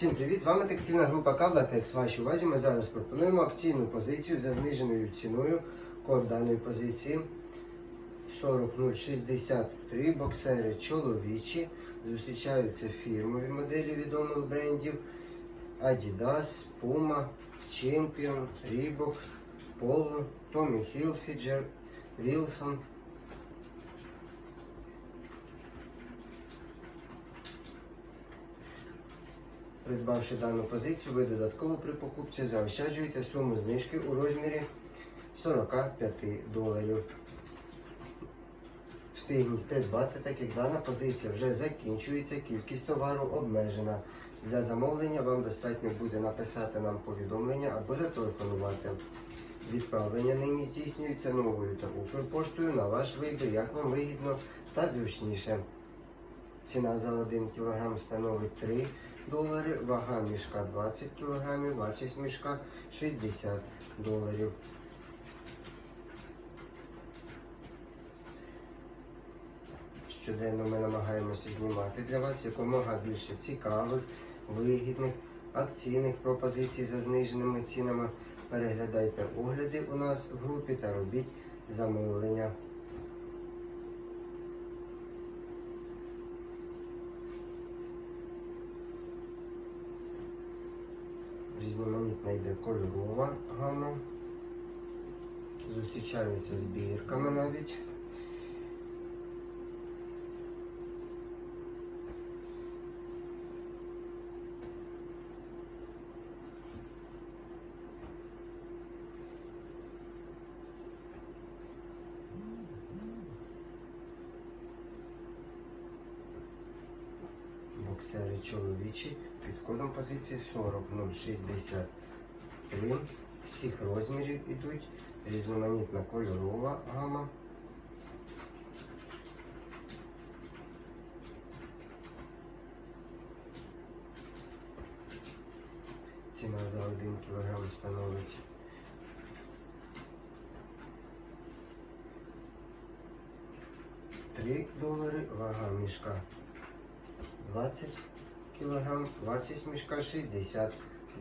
Всім привіт! З вами текстильна група Кавлатекс. Вашій увазі ми зараз пропонуємо акційну позицію за зниженою ціною. Код даної позиції 40063 боксери чоловічі. Зустрічаються фірмові моделі відомих брендів Adidas, Puma, Champion, Reebok, Polo, Tommy Hilfiger, Wilson. Придбавши дану позицію, ви додатково при покупці заощаджуєте суму знижки у розмірі 45 доларів. Встигніть придбати, так як дана позиція вже закінчується, кількість товару обмежена. Для замовлення вам достатньо буде написати нам повідомлення або зателефонувати. Відправлення нині здійснюється новою та Укрпоштою на ваш вибір, як вам вигідно та зручніше. Ціна за 1 кг становить 3 долари, вага мішка 20 кг, вартість мішка 60 доларів. Щоденно ми намагаємося знімати для вас якомога більше цікавих, вигідних, акційних пропозицій за зниженими цінами. Переглядайте огляди у нас в групі та робіть замовлення. Різноманітна йде кольорова гама. Зустрічаються з бірками навіть. Боксери чоловічі під кодом позиції 40063. Всіх розмірів ідуть. Різноманітна кольорова гама. Ціна за 1 кг становить 3 долари, вага мішка 20 кг, вартість мішка 60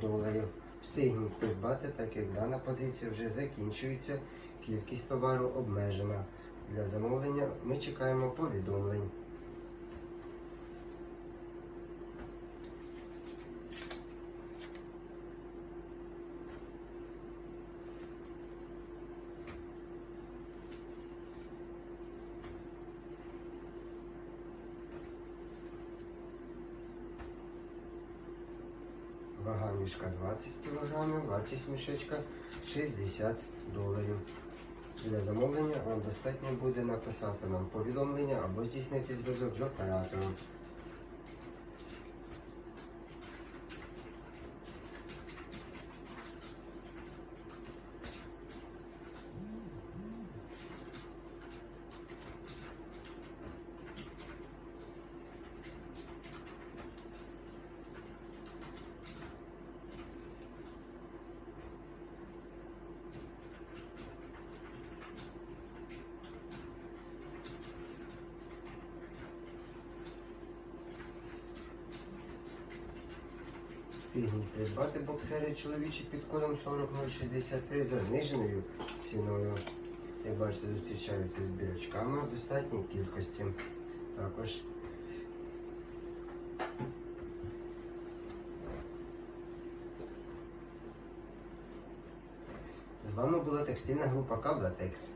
доларів. Встигніть придбати, так як дана позиція вже закінчується, кількість товару обмежена. Для замовлення ми чекаємо повідомлень. Вага мішка 20 кг, вартість мішечка 60 доларів. Для замовлення вам достатньо буде написати нам повідомлення або здійснити зв'язок з оператором. Встигніть придбати боксери чоловічі під кодом 40063 за зниженою ціною. Як бачите, зустрічаються з бірочками в достатній кількості. Також з вами була текстильна група Каблатекс.